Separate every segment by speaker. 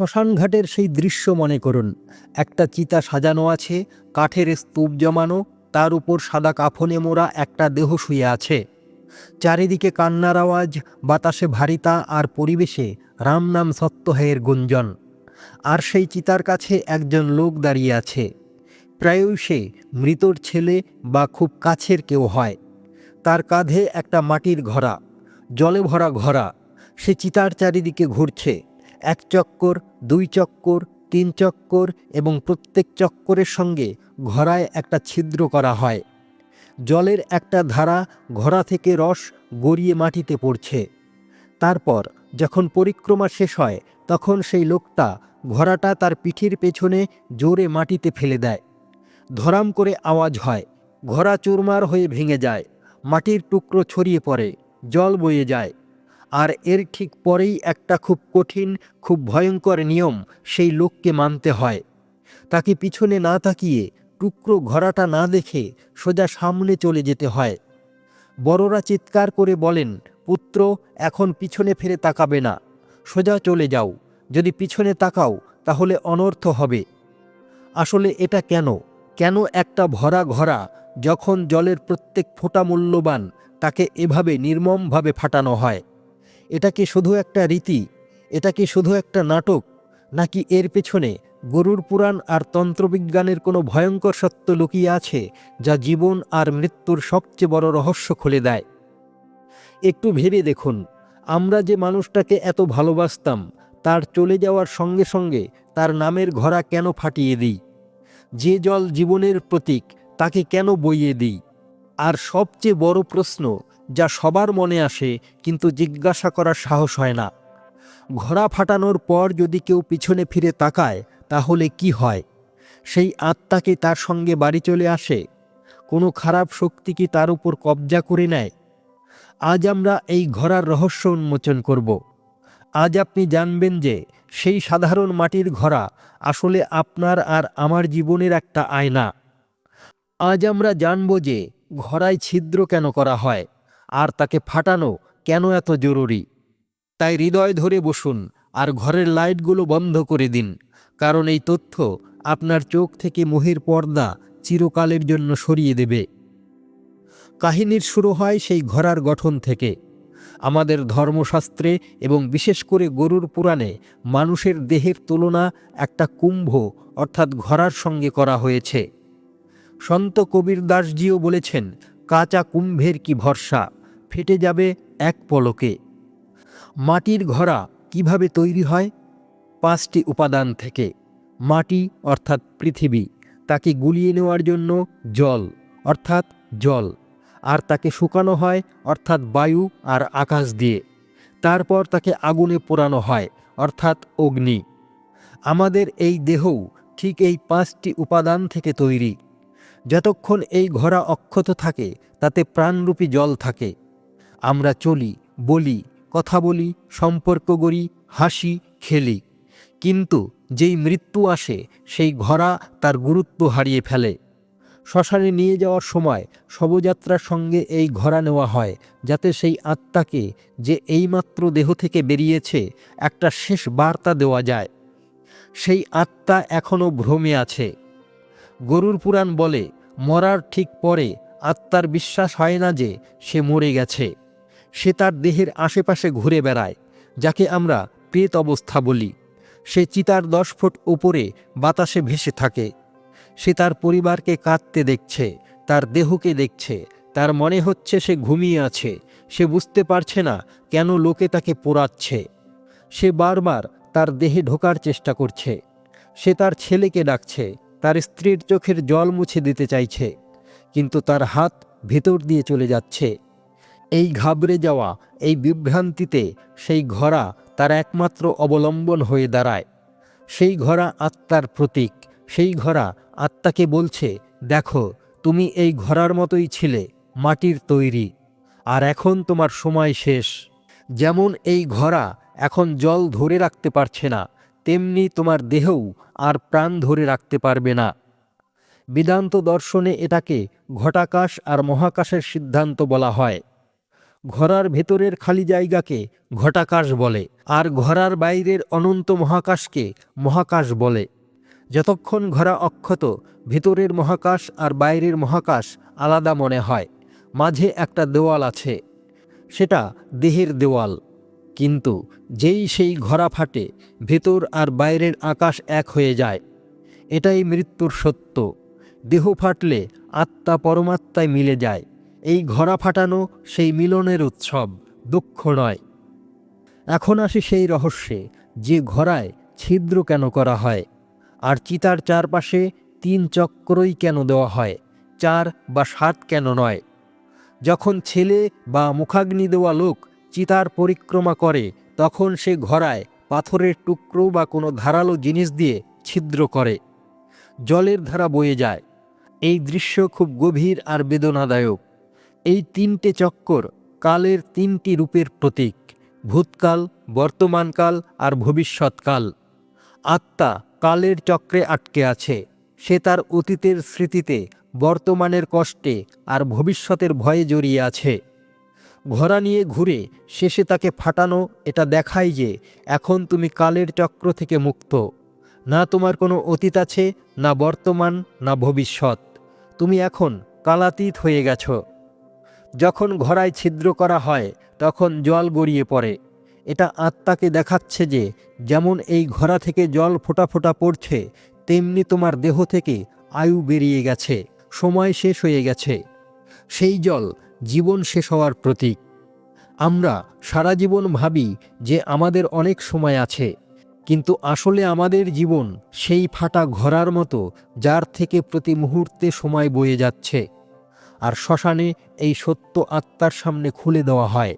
Speaker 1: শ্মশানঘাটের সেই দৃশ্য মনে করুন। একটা চিতা সাজানো আছে, কাঠের স্তূপ জমানো, তার উপর সাদা কাফনে মোড়া একটা দেহ শুয়ে আছে। চারিদিকে কান্নার আওয়াজ, বাতাসে ভারিতা আর পরিবেশে রাম নাম সত্যহের গুঞ্জন। আর সেই চিতার কাছে একজন লোক দাঁড়িয়ে আছে। প্রায়ই সে মৃতর ছেলে বা খুব কাছের কেউ হয়। তার কাঁধে একটা মাটির ঘোড়া, জলে ভরা ঘোড়া। সে চিতার চারিদিকে ঘুরছে। এক চক্কর, দুই চক্কর, তিন চক্কর এবং প্রত্যেক চক্করের সঙ্গে ঘোড়ায় একটা ছিদ্র করা হয়। জলের একটা ধারা ঘোড়া থেকে রস গড়িয়ে মাটিতে পড়ছে। তারপর যখন পরিক্রমা শেষ হয়, তখন সেই লোকটা ঘোড়াটা তার পিঠের পেছনে জোরে মাটিতে ফেলে দেয়। ধরাম করে আওয়াজ হয়, ঘোড়া চুরমার হয়ে ভেঙে যায়, মাটির টুকরো ছড়িয়ে পড়ে, জল বয়ে যায়। আর এর ঠিক পরেই একটা খুব কঠিন, খুব ভয়ঙ্কর নিয়ম সেই লোককে মানতে হয়। তাকে পিছনে না তাকিয়ে টুকরো ঘোড়াটা না দেখে সোজা সামনে চলে যেতে হয়। বড়রা চিৎকার করে বলেন, পুত্র, এখন পিছনে ফিরে তাকাবে না। সোজা চলে যাও। যদি পিছনে তাকাও, তাহলে অনর্থ হবে। আসলে এটা কেন? কেন একটা ভরা ঘোড়া যখন জলের প্রত্যেক ফোঁটা মূল্যবান, তাকে এভাবে নির্মমভাবে ফাটানো হয়? এটা কি শুধু একটা রীতি? এটা কি শুধু একটা নাটক? নাকি এর পেছনে গরুর পুরাণ আর তন্ত্রবিজ্ঞানের কোনো ভয়ঙ্কর সত্য লুকিয়ে আছে যা জীবন আর মৃত্যুর সবচেয়ে বড় রহস্য খুলে দেয়? একটু ভেবে দেখুন, আমরা যে মানুষটাকে এত ভালোবাসতাম, তার চলে যাওয়ার সঙ্গে সঙ্গে তার নামের ঘোড়া কেন ফাটিয়ে দিই? যে জল জীবনের প্রতীক, তাকে কেন বইয়ে দিই? আর সবচেয়ে বড় প্রশ্ন যা সবার মনে আসে, কিন্তু জিজ্ঞাসা করার সাহস হয় না। ঘোড়া ফাটানোর পর যদি কেউ পিছনে ফিরে তাকায়, তাহলে কি হয়? সেই আত্মাকে তার সঙ্গে বাড়ি চলে আসে? কোনো খারাপ শক্তি কি তার উপর কবজা করে নেয়? আজ আমরা এই ঘোড়ার রহস্য উন্মোচন করব। আজ আপনি জানবেন যে, সেই সাধারণ মাটির ঘোড়া আসলে আপনার আর আমার জীবনের একটা আয়না। আজ আমরা জানব যে, ঘোড়ায় ছিদ্র কেন করা হয়? আর তাকে ফাটানো কেন এত জরুরি? তাই হৃদয় ধরে বসুন আর ঘরের লাইটগুলো বন্ধ করে দিন, কারণ এই তথ্য আপনার চোখ থেকে মোহের পর্দা চিরকালের জন্য সরিয়ে দেবে। কাহিনীর শুরু হয় সেই ঘোড়ার গঠন থেকে। আমাদের ধর্মশাস্ত্রে এবং বিশেষ করে গরুর পুরাণে মানুষের দেহের তুলনা একটা কুম্ভ, অর্থাৎ ঘোড়ার সঙ্গে করা হয়েছে। সন্ত কবির দাসজিও বলেছেন, কাঁচা কুম্ভের কি ভরসা? ফেটে যাবে এক পলকে। মাটির ঘোড়া কীভাবে তৈরি হয়? পাঁচটি উপাদান থেকে। মাটি অর্থাৎ পৃথিবী, তাকে গুলিয়ে নেওয়ার জন্য জল, অর্থাৎ জল, আর তাকে শুকানো হয়, অর্থাৎ বায়ু আর আকাশ দিয়ে। তারপর তাকে আগুনে পোড়ানো হয়, অর্থাৎ অগ্নি। আমাদের এই দেহও ঠিক এই পাঁচটি উপাদান থেকে তৈরি। যতক্ষণ এই ঘোড়া অক্ষত থাকে, তাতে প্রাণরূপী জল থাকে। আমরা চলি, বলি, কথা বলি, সম্পর্ক গড়ি, হাসি খেলি। কিন্তু যেই মৃত্যু আসে, সেই ঘোড়া তার গুরুত্ব হারিয়ে ফেলে। শ্মশানে নিয়ে যাওয়ার সময় শবযাত্রার সঙ্গে এই ঘোড়া নেওয়া হয়, যাতে সেই আত্মাকে যে এইমাত্র দেহ থেকে বেরিয়েছে, একটা শেষ বার্তা দেওয়া যায়। সেই আত্মা এখনও ভ্রমে আছে। গরুর পুরাণ বলে, মরার ঠিক পরে আত্মার বিশ্বাস হয় না যে সে মরে গেছে। সে তার দেহের আশেপাশে ঘুরে বেড়ায়, যাকে আমরা প্রেত অবস্থা বলি। সে চিতার দশ ফুট উপরে বাতাসে ভেসে থাকে। সে তার পরিবারকে কাঁদতে দেখছে, তার দেহকে দেখছে, তার মনে হচ্ছে সে ঘুমিয়ে আছে, সে বুঝতে পারছে না কেন লোকে তাকে পোড়াচ্ছে। সে বারবার তার দেহে ঢোকার চেষ্টা করছে। সে তার ছেলেকে ডাকছে, তার স্ত্রীর চোখের জল মুছে দিতে চাইছে, কিন্তু তার হাত ভেতর দিয়ে চলে যাচ্ছে। এই ঘাবড়ে যাওয়া, এই বিভ্রান্তিতে সেই ঘোড়া তার একমাত্র অবলম্বন হয়ে দাঁড়ায়। সেই ঘোড়া আত্মার প্রতীক, সেই ঘোড়া আত্মাকে বলছে, দেখো, তুমি এই ঘোড়ার মতোই ছিলে, মাটির তৈরি, আর এখন তোমার সময় শেষ। যেমন এই ঘোড়া এখন জল ধরে রাখতে পারছে না, তেমনি তোমার দেহও আর প্রাণ ধরে রাখতে পারবে না। বেদান্ত দর্শনে এটাকে ঘটাকাশ আর মহাকাশের সিদ্ধান্ত বলা হয়। ঘোড়ার ভেতরের খালি জায়গাকে ঘটাকাশ বলে আর ঘরার বাইরের অনন্ত মহাকাশকে মহাকাশ বলে। যতক্ষণ ঘোড়া অক্ষত, ভেতরের মহাকাশ আর বাইরের মহাকাশ আলাদা মনে হয়, মাঝে একটা দেওয়াল আছে, সেটা দেহের দেওয়াল। কিন্তু যেই সেই ঘোড়া ফাটে, ভেতর আর বাইরের আকাশ এক হয়ে যায়। এটাই মৃত্যুর সত্য। দেহ ফাটলে আত্মা পরমাত্মায় মিলে যায়। এই ঘোড়া ফাটানো সেই মিলনের উৎসব, দুঃখ নয়। এখন আসি সেই রহস্যে, যে ঘোড়ায় ছিদ্র কেন করা হয়? আর চিতার চারপাশে তিন চক্রই কেন দেওয়া হয়? চার বা সাত কেন নয়? যখন ছেলে বা মুখাগ্নি দেওয়া লোক চিতার পরিক্রমা করে, তখন সে ঘোড়ায় পাথরের টুকরো বা কোনো ধারালো জিনিস দিয়ে ছিদ্র করে। জলের ধারা বয়ে যায়। এই দৃশ্য খুব গভীর আর বেদনাদায়ক। এই তিনটে চক্কর কালের তিনটি রূপের প্রতীক, ভূতকাল, বর্তমানকাল আর ভবিষ্যৎকাল। আত্মা কালের চক্রে আটকে আছে। সে তার অতীতের স্মৃতিতে, বর্তমানের কষ্টে আর ভবিষ্যতের ভয়ে জড়িয়ে আছে। ঘোড়া নিয়ে ঘুরে শেষে তাকে ফাটানো, এটা দেখায় যে এখন তুমি কালের চক্র থেকে মুক্ত। না তোমার কোনো অতীত আছে, না বর্তমান, না ভবিষ্যৎ। তুমি এখন কালাতীত হয়ে গেছো। যখন ঘোড়ায় ছিদ্র করা হয়, তখন জল গড়িয়ে পড়ে। এটা আত্মাকে দেখাচ্ছে যে, যেমন এই ঘোড়া থেকে জল ফোটা ফোটা পড়ছে, তেমনি তোমার দেহ থেকে আয়ু বেরিয়ে গেছে, সময় শেষ হয়ে গেছে। সেই জল জীবন শেষ হওয়ার প্রতীক। আমরা সারা জীবন ভাবি যে আমাদের অনেক সময় আছে, কিন্তু আসলে আমাদের জীবন সেই ফাটা ঘোড়ার মতো, যার থেকে প্রতি মুহূর্তে সময় বয়ে যাচ্ছে। আর শ্মশানে এই সত্য আত্মার সামনে খুলে দেওয়া হয়।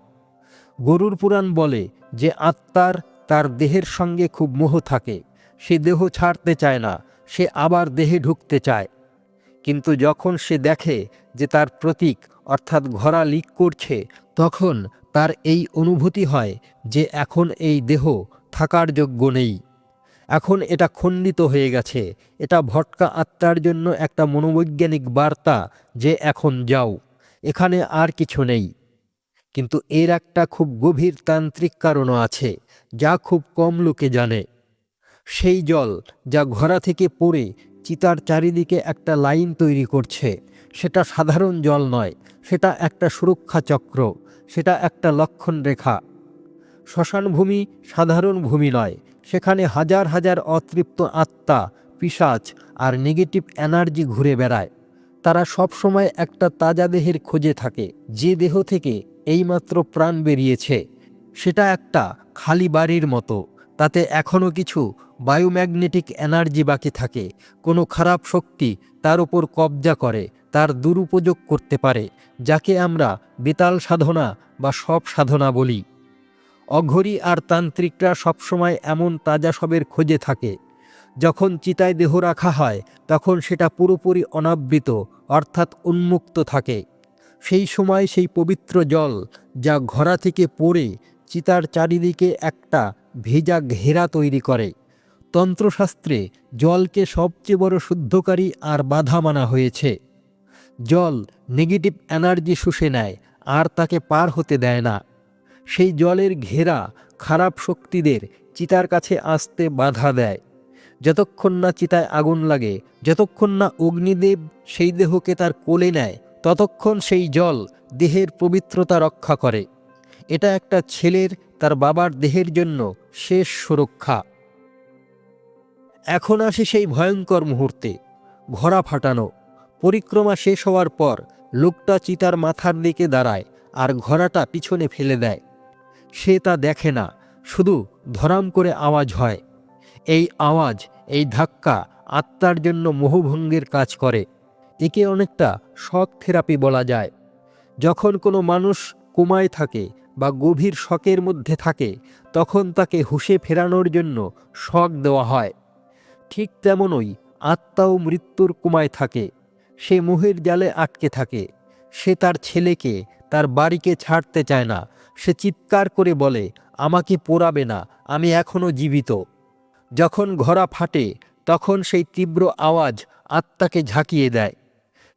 Speaker 1: গরুর পুরাণ বলে যে আত্মার তার দেহের সঙ্গে খুব মোহ থাকে, সে দেহ ছাড়তে চায় না, সে আবার দেহে ঢুকতে চায়। কিন্তু যখন সে দেখে যে তার প্রতীক অর্থাৎ ঘোড়া লিক করছে, তখন তার এই অনুভূতি হয় যে এখন এই দেহ থাকার যোগ্য নেই। এখন এটা খণ্ডিত হয়ে গেছে। এটা ভটকা আত্মার জন্য একটা মনোবৈজ্ঞানিক বার্তা যে এখন যাও, এখানে আর কিছু নেই। কিন্তু এর একটা খুব গভীর তান্ত্রিক কারণও আছে, যা খুব কম লোকে জানে। সেই জল যা ঘোড়া থেকে পড়ে চিতার চারিদিকে একটা লাইন তৈরি করছে, সেটা সাধারণ জল নয়, সেটা একটা সুরক্ষা চক্র, সেটা একটা লক্ষণ রেখা শ্মশান ভূমি সাধারণ ভূমি নয় সেখানে হাজার হাজার অতৃপ্ত আত্মা পিসাচ আর নেগেটিভ এনার্জি ঘুরে বেড়ায়। তারা সব সময় একটা তাজা দেহের খোঁজে থাকে, যে দেহ থেকে এইমাত্র প্রাণ বেরিয়েছে। সেটা একটা খালি বাড়ির মতো, তাতে এখনও কিছু বায়োম্যাগনেটিক এনার্জি বাকি থাকে। কোনো খারাপ শক্তি তার উপর কবজা করে, তার দুরুপযোগ করতে পারে, যাকে আমরা বেতাল সাধনা বা সব সাধনা বলি। অঘরী আর তান্ত্রিকরা সবসময় এমন তাজা সবের খোঁজে থাকে। যখন চিতায় দেহ রাখা হয়, তখন সেটা পুরোপুরি অনাবৃত, অর্থাৎ উন্মুক্ত থাকে। সেই সময় সেই পবিত্র জল, যা ঘোড়া থেকে পড়ে, চিতার চারিদিকে একটা ভেজা ঘেরা তৈরি করে। তন্ত্রশাস্ত্রে জলকে সবচেয়ে বড় শুদ্ধকারী আর বাধা মানা হয়েছে। জল নেগেটিভ এনার্জি শুষে নেয়, আর তাকে পার হতে দেয় না। সেই জলের ঘেরা খারাপ শক্তিদের চিতার কাছে আসতে বাধা দেয়। যতক্ষণ না চিতায় আগুন লাগে, যতক্ষণ না অগ্নিদেব সেই দেহকে তার কোলে নেয়, ততক্ষণ সেই জল দেহের পবিত্রতা রক্ষা করে। এটা একটা ছেলের, তার বাবার দেহের জন্য শেষ সুরক্ষা। এখন আসে সেই ভয়ঙ্কর মুহূর্তে, ঘোড়া ফাটানো। পরিক্রমা শেষ হওয়ার পর লোকটা চিতার মাথার দিকে দাঁড়ায় আর ঘোড়াটা পিছনে ফেলে দেয়। সে তা দেখে না, শুধু ধরাম করে আওয়াজ হয়। এই আওয়াজ, এই ধাক্কা আত্মার জন্য মোহভঙ্গের কাজ করে। একে অনেকটা শখ থেরাপি বলা যায়। যখন কোনো মানুষ কোমায় থাকে বা গভীর শখের মধ্যে থাকে, তখন তাকে হুশে ফেরানোর জন্য শখ দেওয়া হয়। ঠিক তেমনই আত্মাও মৃত্যুর কুমায় থাকে। সে মোহের জালে আটকে থাকে। সে তার ছেলেকে, তার বাড়িকে ছাড়তে চায় না সে চিৎকার করে বলে, আমাকে পোড়াবে না, আমি এখনও জীবিত। যখন ঘোড়া ফাটে, তখন সেই তীব্র আওয়াজ আত্মাকে ঝাঁকিয়ে দেয়।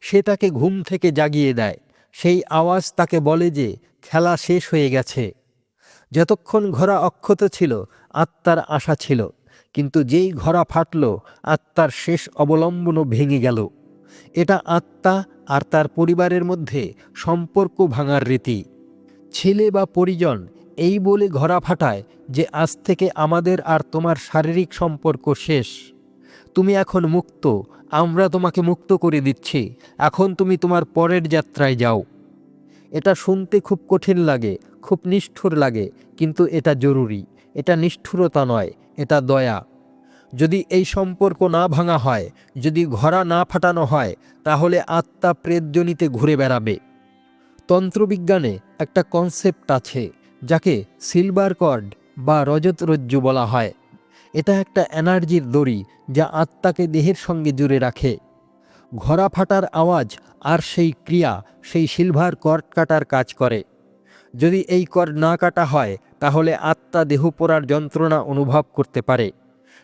Speaker 1: সে তাকে ঘুম থেকে জাগিয়ে দেয়। সেই আওয়াজ তাকে বলে যে, খেলা শেষ হয়ে গেছে। যতক্ষণ ঘোড়া অক্ষত ছিল, আত্মার আশা ছিল, কিন্তু যেই ঘোড়া ফাটল, আত্মার শেষ অবলম্বনও ভেঙে গেল। এটা আত্মা আর তার পরিবারের মধ্যে সম্পর্ক ভাঙার রীতি। ছেলে বা পরিজন এই বলে ঘোড়া ফাটায় যে আজ থেকে আমাদের আর তোমার শারীরিক সম্পর্ক শেষ। তুমি এখন মুক্ত, আমরা তোমাকে মুক্ত করে দিচ্ছি, এখন তুমি তোমার পরের যাত্রায় যাও। এটা শুনতে খুব কঠিন লাগে, খুব নিষ্ঠুর লাগে, কিন্তু এটা জরুরি, এটা নিষ্ঠুরতা নয়, এটা দয়া। যদি এই সম্পর্ক না ভাঙা হয়, যদি ঘোড়া না ফাটানো হয়, তাহলে আত্মা প্রেতজনিতে ঘুরে বেড়াবে। তন্ত্রবিজ্ঞানে একটা কনসেপ্ট আছে, যাকে সিলভার কর্ড বা রজত রজ্জু বলা হয়। এটা একটা এনার্জির দড়ি যা আত্মাকে দেহের সঙ্গে জুড়ে রাখে। ঘোড়া ফাটার আওয়াজ আর সেই ক্রিয়া, সেই সিলভার কর্ড কাটার কাজ করে। যদি এই কর্ড না কাটা হয়, তাহলে আত্মা দেহ পোড়ার যন্ত্রণা অনুভব করতে পারে।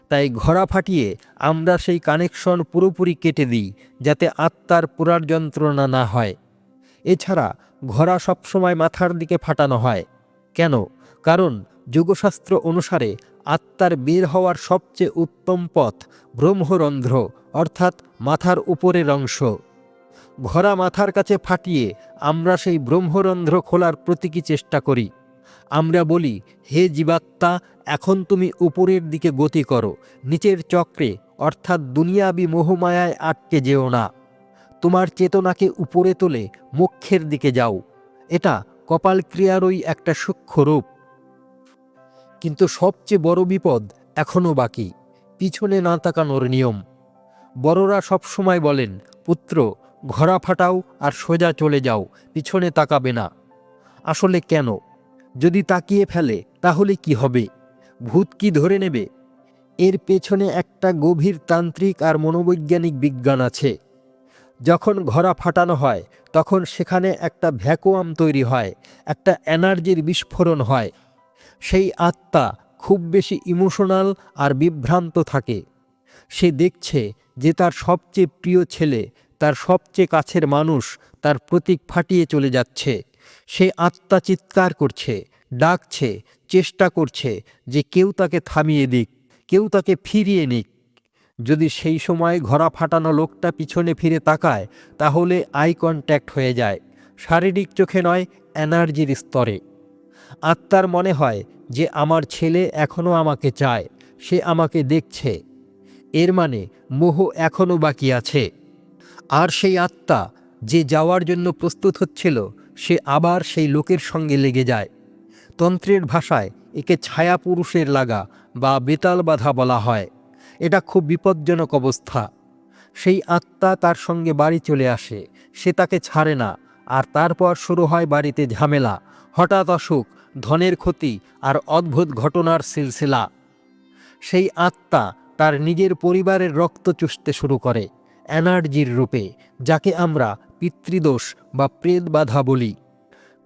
Speaker 1: তাই ঘোড়া ফাটিয়ে আমরা সেই কানেকশন পুরোপুরি কেটে দিই, যাতে আত্মার পোড়ার যন্ত্রণা না হয়। এছাড়া ঘোড়া সবসময় মাথার দিকে ফাটানো হয়। কেন? কারণ যোগশাস্ত্র অনুসারে আত্মার বের হওয়ার সবচেয়ে উত্তম পথ ব্রহ্মরন্ধ্র, অর্থাৎ মাথার উপরের অংশ। ঘোড়া মাথার কাছে ফাটিয়ে আমরা সেই ব্রহ্মরন্ধ্র খোলার প্রতীকী চেষ্টা করি। আমরা বলি, হে জীবাত্মা, এখন তুমি উপরের দিকে গতি করো। নিচের চক্রে, অর্থাৎ দুনিয়াবি মোহমায়ায় আটকে যেও না। তোমার চেতনাকে উপরে তোলে মুখ্যের দিকে যাও। এটা কপাল ক্রিয়ারই একটা সূক্ষ্ম রূপ। কিন্তু সবচেয়ে বড় বিপদ এখনও বাকি। পিছনে না তাকানোর নিয়ম। বড়রা সবসময় বলেন, পুত্র, ঘোড়া ফাটাও আর সোজা চলে যাও, পিছনে তাকাবে না। আসলে কেন? যদি তাকিয়ে ফেলে, তাহলে কি হবে? ভূত কি ধরে নেবে? এর পেছনে একটা গভীর তান্ত্রিক আর মনোবৈজ্ঞানিক বিজ্ঞান আছে। যখন ঘোড়া ফাটানো হয়, তখন সেখানে একটা ভ্যাকুয়াম তৈরি হয়, একটা এনার্জির বিস্ফোরণ হয়। সেই আত্মা খুব বেশি ইমোশনাল আর বিভ্রান্ত থাকে। সে দেখছে যে তার সবচেয়ে প্রিয় ছেলে, তার সবচেয়ে কাছের মানুষ, তার প্রতীক ফাটিয়ে চলে যাচ্ছে। সে আত্মা চিৎকার করছে, ডাকছে, চেষ্টা করছে যে কেউ তাকে থামিয়ে দিক, কেউ তাকে ফিরিয়ে নিক। যদি সেই সময় ঘোড়া ফাটানো লোকটা পিছনে ফিরে তাকায়, তাহলে আই কন্ট্যাক্ট হয়ে যায়। শারীরিক চোখে নয়, এনার্জির স্তরে। আত্মার মনে হয় যে আমার ছেলে এখনও আমাকে চায়, সে আমাকে দেখছে। এর মানে মোহ এখনও বাকি আছে। আর সেই আত্মা যে যাওয়ার জন্য প্রস্তুত হচ্ছিল, সে আবার সেই লোকের সঙ্গে লেগে যায়। তন্ত্রের ভাষায় একে ছায়া পুরুষের লাগা বা বেতাল বাধা বলা হয়। এটা খুব বিপজ্জনক অবস্থা। সেই আত্মা তার সঙ্গে বাড়ি চলে আসে, সে তাকে ছাড়ে না, আর তারপর শুরু হয় বাড়িতে ঝামেলা, হঠাৎ অসুখ, ধনের ক্ষতি আর অদ্ভুত ঘটনার সিলসিলা। সেই আত্মা তার নিজের পরিবারের রক্ত চুষতে শুরু করে, এনার্জির রূপে, যাকে আমরা পিতৃদোষ বা প্রেত বাধা বলি।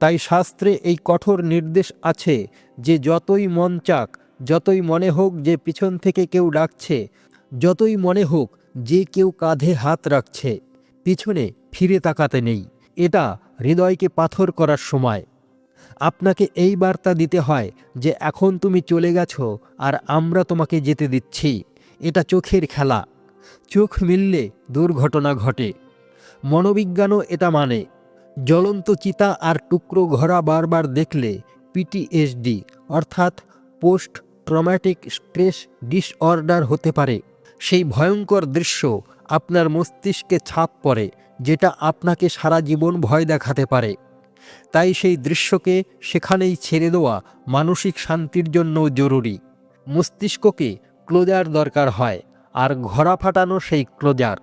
Speaker 1: তাই শাস্ত্রে এই কঠোর নির্দেশ আছে যে যতই মন চাক যতই মনে হোক যে পিছন থেকে কেউ ডাকছে, যতই মনে হোক যে কেউ কাঁধে হাত রাখছে, পিছনে ফিরে তাকাতে নেই। এটা হৃদয়কে পাথর করার সময়। আপনাকে এই বার্তা দিতে হয় যে এখন তুমি চলে গেছো আর আমরা তোমাকে যেতে দিচ্ছি। এটা চোখের খেলা। চোখ মিললে দুর্ঘটনা ঘটে। মনোবিজ্ঞানও এটা মানে। জ্বলন্ত চিতা আর টুকরো ঘোড়া বারবার দেখলে পিটিএসডি অর্থাৎ পোস্ট ট্রমাটিক স্ট্রেস ডিসঅর্ডার হতে পারে। সেই ভয়ঙ্কর দৃশ্য আপনার মস্তিষ্কে ছাপ পড়ে, যেটা আপনাকে সারা জীবন ভয় দেখাতে পারে। তাই সেই দৃশ্যকে সেখানেই ছেড়ে দেওয়া মানসিক শান্তির জন্য জরুরি। মস্তিষ্ককে ক্লোজার দরকার হয়, আর ঘোড়া ফাটানো সেই ক্লোজার।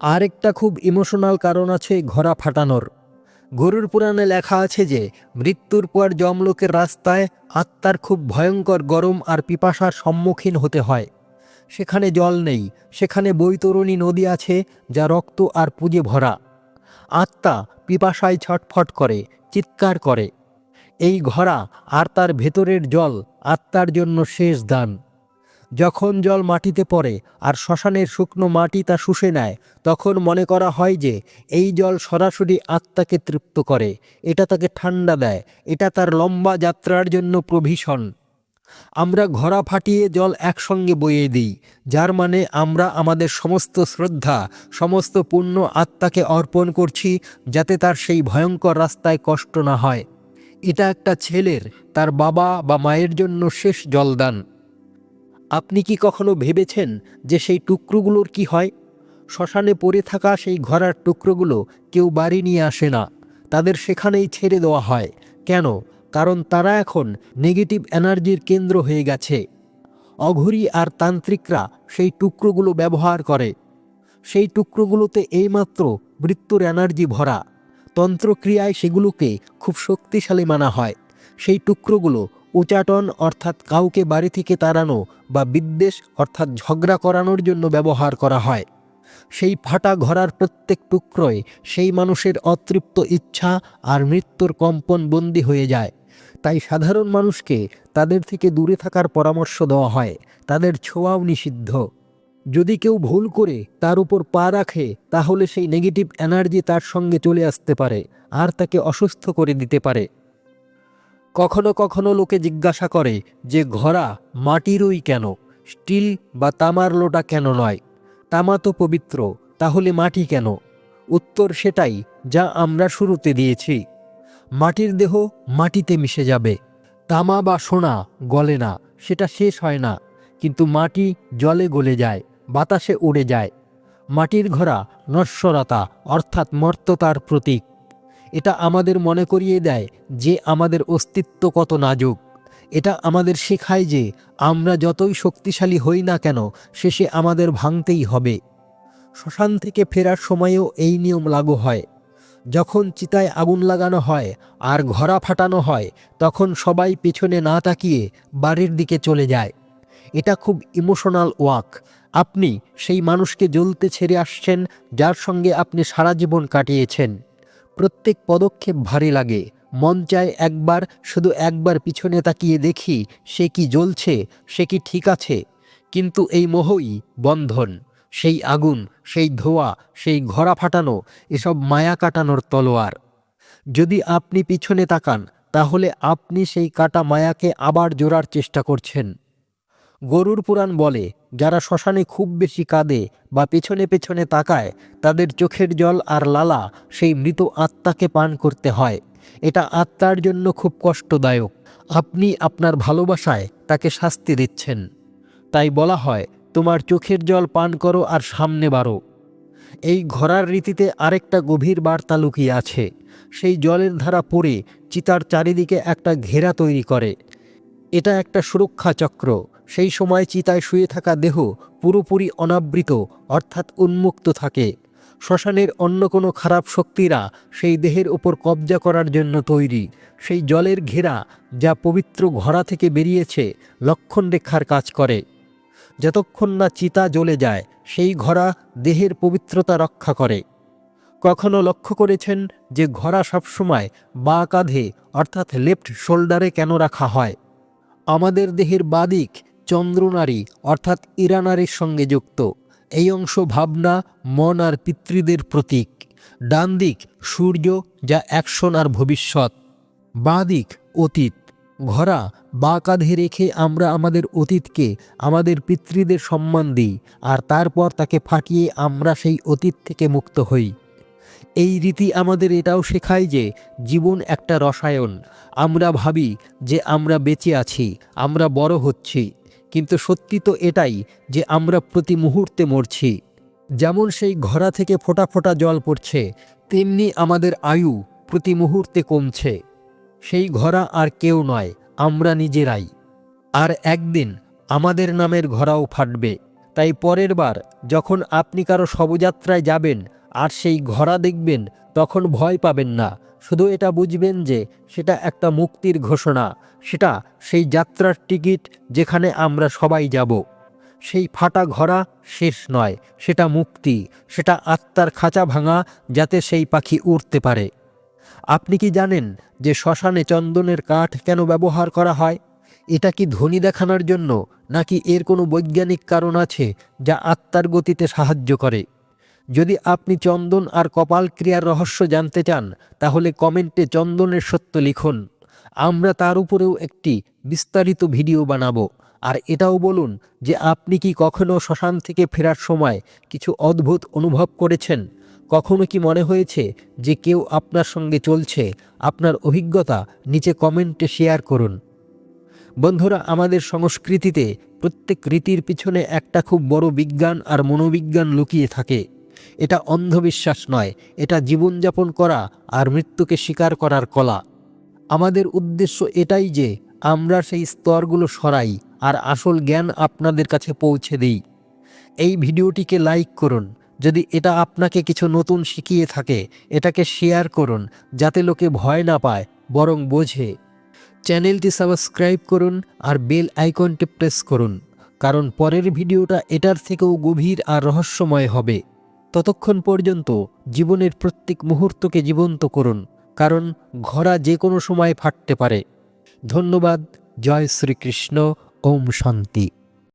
Speaker 1: আরেকটা খুব ইমোশনাল কারণ আছে ঘোড়া ফাটানোর। গরুর পুরাণে লেখা আছে যে, মৃত্যুর পর যমলোকের রাস্তায় আত্মার খুব ভয়ঙ্কর গরম আর পিপাসার সম্মুখীন হতে হয়। সেখানে জল নেই, সেখানে বৈতরণী নদী আছে যা রক্ত আর পুজে ভরা। আত্মা পিপাসায় ছটফট করে, চিৎকার করে। এই ঘোড়া আর তার ভেতরের জল আত্মার জন্য শেষ দান। যখন জল মাটিতে পড়ে আর শ্মশানের শুকনো মাটি তা শুষে নেয়, তখন মনে করা হয় যে এই জল সরাসরি আত্মাকে তৃপ্ত করে। এটা তাকে ঠান্ডা দেয়। এটা তার লম্বা যাত্রার জন্য প্রভিশন। আমরা ঘোড়া ফাটিয়ে জল একসঙ্গে বইয়ে দিই, যার মানে আমরা আমাদের সমস্ত শ্রদ্ধা, সমস্ত পুণ্য আত্মাকে অর্পণ করছি যাতে তার সেই ভয়ঙ্কর রাস্তায় কষ্ট না হয়। এটা একটা ছেলের, তার বাবা বা মায়ের জন্য শেষ জলদান। আপনি কি কখনো ভেবেছেন যে সেই টুকরোগুলোর কি হয়? শ্মশানে পড়ে থাকা সেই ঘোড়ার টুকরোগুলো কেউ বাড়ি নিয়ে আসে না। তাদের সেখানেই ছেড়ে দেওয়া হয়। কেন? কারণ তারা এখন নেগেটিভ এনার্জির কেন্দ্র হয়ে গেছে। অঘরী আর তান্ত্রিকরা সেই টুকরোগুলো ব্যবহার করে। সেই টুকরোগুলোতে এইমাত্র মৃত্যুর এনার্জি ভরা। তন্ত্রক্রিয়ায় সেগুলোকে খুব শক্তিশালী মানা হয়। সেই টুকরোগুলো উচাটন অর্থাৎ কাউকে বাড়ি থেকে তাড়ানো বা বিদ্বেষ অর্থাৎ ঝগড়া করানোর জন্য ব্যবহার করা হয়। সেই ফাটা ঘোড়ার প্রত্যেক টুকরোয় সেই মানুষের অতৃপ্ত ইচ্ছা আর মৃত্যুর কম্পন বন্দী হয়ে যায়। তাই সাধারণ মানুষকে তাদের থেকে দূরে থাকার পরামর্শ দেওয়া হয়, তাদের ছোঁয়াও নিষিদ্ধ। যদি কেউ ভুল করে তার উপর পা রাখে, তাহলে সেই নেগেটিভ এনার্জি তার সঙ্গে চলে আসতে পারে, আর তাকে অসুস্থ করে দিতে পারে। কখনো কখনো লোকে জিজ্ঞাসা করে যে, ঘোড়া মাটিরই কেন? স্টিল বা তামার লোটা কেন নয়? তামা তো পবিত্র, তাহলে মাটি কেন? উত্তর সেটাই যা আমরা শুরুতে দিয়েছি। মাটির দেহ মাটিতে মিশে যাবে। তামা বা সোনা গলে না, সেটা শেষ হয় না। কিন্তু মাটি জলে গলে যায়, বাতাসে উড়ে যায়। মাটির ঘোড়া নশ্বরতা, অর্থাৎ মর্ততার প্রতীক। এটা আমাদের মনে করিয়ে দেয় যে আমাদের অস্তিত্ব কত নাজুক। এটা আমাদের শেখায় যে আমরা যতই শক্তিশালী হই না কেন, শেষে আমাদের ভাঙতেই হবে। শ্মশান থেকে ফেরার সময়ও এই নিয়ম লাগু হয়। যখন চিতায় আগুন লাগানো হয় আর ঘরা ফাটানো হয়, তখন সবাই পেছনে না তাকিয়ে বাড়ির দিকে চলে যায়। এটা খুব ইমোশনাল ওয়াক। আপনি সেই মানুষকে জ্বলতে ছেড়ে আসছেন যার সঙ্গে আপনি সারা জীবন কাটিয়েছেন। প্রত্যেক পদক্ষেপ ভারী লাগে। মন চায় একবার, শুধু একবার পিছনে তাকিয়ে দেখি সে কি জ্বলছে, সে কি ঠিক আছে। কিন্তু এই মোহই বন্ধন, সেই আগুন, সেই ধোয়া, সেই ঘোড়া ফাটানো, এসব মায়া কাটানোর তলোয়ার। যদি আপনি পিছনে তাকান, তাহলে আপনি সেই কাটা মায়াকে আবার জোড়ার চেষ্টা করছেন। গরুর পুরাণ বলে, যারা শ্মশানে খুব বেশি কাঁদে বা পেছনে পেছনে তাকায়, তাদের চোখের জল আর লালা সেই মৃত আত্মাকে পান করতে হয়। এটা আত্মার জন্য খুব কষ্টদায়ক। আপনি আপনার ভালোবাসায় তাকে শাস্তি দিচ্ছেন। তাই বলা হয়, তোমার চোখের জল পান করো আর সামনে বাড়ো। এই ঘোড়ার রীতিতে আরেকটা গভীর বার্তা লুকিয়ে আছে। সেই জলের ধারা পড়ে চিতার চারিদিকে একটা ঘেরা তৈরি করে। এটা একটা সুরক্ষা চক্র। সেই সময় চিতায় শুয়ে থাকা দেহ পুরোপুরি অনাবৃত, অর্থাৎ উন্মুক্ত থাকে। শ্মশানের অন্য কোনো খারাপ শক্তিরা সেই দেহের ওপর কবজা করার জন্য তৈরি। সেই জলের ঘেরা যা পবিত্র ঘোড়া থেকে বেরিয়েছে, লক্ষণ রেখার কাজ করে। যতক্ষণ না চিতা জ্বলে যায়, সেই ঘোড়া দেহের পবিত্রতা রক্ষা করে। কখনো লক্ষ্য করেছেন যে ঘোড়া সবসময় বা কাঁধে, অর্থাৎ লেফট শোল্ডারে কেন রাখা হয়? আমাদের দেহের বাদিক চন্দ্রনারী, অর্থাৎ ইরানারীর সঙ্গে যুক্ত। এই অংশ ভাবনা, মন আর পিতৃদের প্রতীক। ডান দিক, সূর্য, যা অ্যাকশন আর ভবিষ্যৎ। বাঁ দিক, অতীত। ঘোড়া, বা কাঁধে রেখে আমরা আমাদের অতীতকে, আমাদের পিতৃদের সম্মান দিই, আর তারপর তাকে ফাটিয়ে আমরা সেই অতীত থেকে মুক্ত হই। এই রীতি আমাদের এটাও শেখায় যে, জীবন একটা রসায়ন। আমরা ভাবি যে আমরা বেঁচে আছি, আমরা বড় হচ্ছি। কিন্তু সত্যি তো এটাই যে আমরা প্রতি মুহূর্তে মরছি। যেমন সেই ঘোড়া থেকে ফোটা ফোটা জল পড়ছে, তেমনি আমাদের আয়ু প্রতি মুহূর্তে কমছে। সেই ঘোড়া আর কেউ নয়, আমরা নিজেরাই। আর একদিন আমাদের নামের ঘোড়াও ফাটবে। তাই পরের বার যখন আপনি কারও শবযাত্রায় যাবেন আর সেই ঘোড়া দেখবেন, তখন ভয় পাবেন না। শুধু এটা বুঝবেন যে সেটা একটা মুক্তির ঘোষণা, সেটা সেই যাত্রার টিকিট যেখানে আমরা সবাই যাব। সেই ফাটা ঘরা শেষ নয়, সেটা মুক্তি, সেটা আত্মার খাঁচা ভাঙা যাতে সেই পাখি উড়তে পারে। আপনি কি জানেন যে শ্মশানে চন্দনের কাঠ কেন ব্যবহার করা হয়? এটা কি ধ্বনি দেখানোর জন্য নাকি এর কোনো বৈজ্ঞানিক কারণ আছে যা আত্মার গতিতে সাহায্য করে? যদি আপনি চন্দন আর কপাল ক্রিয়ার রহস্য জানতে চান, তাহলে কমেন্টে চন্দনের সত্য লিখুন। আমরা তার উপরেও একটি বিস্তারিত ভিডিও বানাবো। আর এটাও বলুন যে আপনি কি কখনো শ্মশান থেকে ফেরার সময় কিছু অদ্ভুত অনুভব করেছেন? কখনো কি মনে হয়েছে যে কেউ আপনার সঙ্গে চলছে? আপনার অভিজ্ঞতা নিচে কমেন্টে শেয়ার করুন। বন্ধুরা, আমাদের সংস্কৃতিতে প্রত্যেক রীতির পিছনে একটা খুব বড় বিজ্ঞান আর মনোবিজ্ঞান লুকিয়ে থাকে। এটা অন্ধবিশ্বাস নয়, এটা জীবনযাপন করা আর মৃত্যুকে স্বীকার করার কলা। আমাদের উদ্দেশ্য এটাই যে আমরা সেই স্তরগুলো সরাই আর আসল জ্ঞান আপনাদের কাছে পৌঁছে দিই। এই ভিডিওটিকে লাইক করুন, যদি এটা আপনাকে কিছু নতুন শিখিয়ে থাকে, এটাকে শেয়ার করুন, যাতে লোকে ভয় না পায়, বরং বোঝে। চ্যানেলটি সাবস্ক্রাইব করুন আর বেল আইকনটি প্রেস করুন, কারণ পরের ভিডিওটা এটার থেকেও গভীর আর রহস্যময় হবে। ততক্ষণ পর্যন্ত জীবনের প্রত্যেক মুহূর্তকে জীবন্ত করুন, কারণ ঘোড়া যে কোনো সময় ফাটতে পারে। ধন্যবাদ, জয় শ্রীকৃষ্ণ, ওম শান্তি।